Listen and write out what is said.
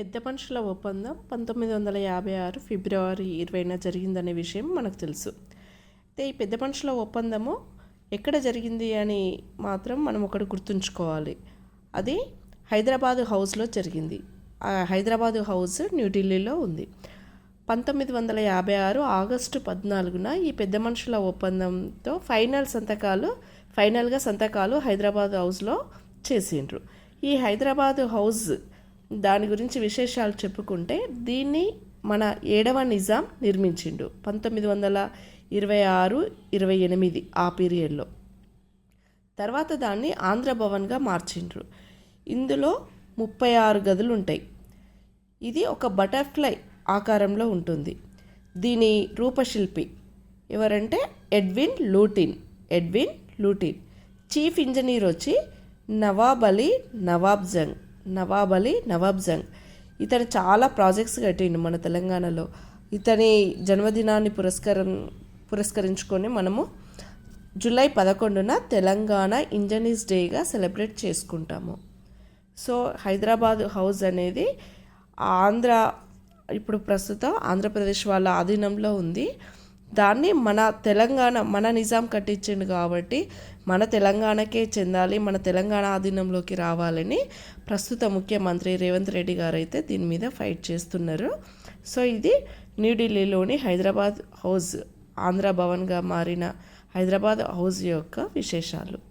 పెద్ద మనుషుల ఒప్పందం పంతొమ్మిది వందల యాభై ఆరు ఫిబ్రవరి ఇరవైన జరిగిందనే విషయం మనకు తెలుసు. అయితే ఈ పెద్ద మనుషుల ఒప్పందము ఎక్కడ జరిగింది అని మాత్రం మనం ఒకటి గుర్తుంచుకోవాలి. అది హైదరాబాద్ హౌస్లో జరిగింది. ఆ హౌస్ న్యూఢిల్లీలో ఉంది. పంతొమ్మిది వందల యాభై ఆరు ఆగస్టు పద్నాలుగున ఈ పెద్ద మనుషుల ఒప్పందంతో ఫైనల్ సంతకాలు ఫైనల్గా సంతకాలు హైదరాబాద్ హౌస్లో చేసిండ్రు. ఈ హైదరాబాదు హౌస్ దాని గురించి విశేషాలు చెప్పుకుంటే దీన్ని మన ఏడవ నిజాం నిర్మించిండు పంతొమ్మిది వందల ఇరవై ఆరు ఇరవై ఎనిమిది ఆ పీరియడ్లో. తర్వాత దాన్ని ఆంధ్ర భవన్గా మార్చిండ్రు. ఇందులో ముప్పై ఆరు గదులు ఉంటాయి. ఇది ఒక బటర్ఫ్లై ఆకారంలో ఉంటుంది. దీని రూపశిల్పి ఎవరంటే Edwin Lutyens Edwin Lutyens. Chief engineer వచ్చి నవాబ్ అలీ నవాబ్ జంగ్. నవాబ్ అలీ నవాబ్ జంగ్. ఇతను చాలా ప్రాజెక్ట్స్ కట్టిండు మన తెలంగాణలో. ఇతని జన్మదినాన్ని పురస్కరం పురస్కరించుకొని మనము జూలై పదకొండున తెలంగాణ ఇంజనీర్స్ డేగా సెలబ్రేట్ చేసుకుంటాము. సో హైదరాబాద్ హౌస్ అనేది ఆంధ్ర ఇప్పుడు ప్రస్తుతం ఆంధ్రప్రదేశ్ వాళ్ళ ఆధీనంలో ఉంది. దాన్ని మన తెలంగాణ మన నిజాం కట్టించిండు కాబట్టి మన తెలంగాణకే చెందాలి మన తెలంగాణ ఆధీనంలోకి రావాలని ప్రస్తుత ముఖ్యమంత్రి రేవంత్ రెడ్డి గారు అయితే దీని మీద ఫైట్ చేస్తున్నారు. సో ఇది న్యూఢిల్లీలోని హైదరాబాద్ హౌస్ ఆంధ్ర భవన్గా మారిన హైదరాబాద్ హౌస్ యొక్క విశేషాలు.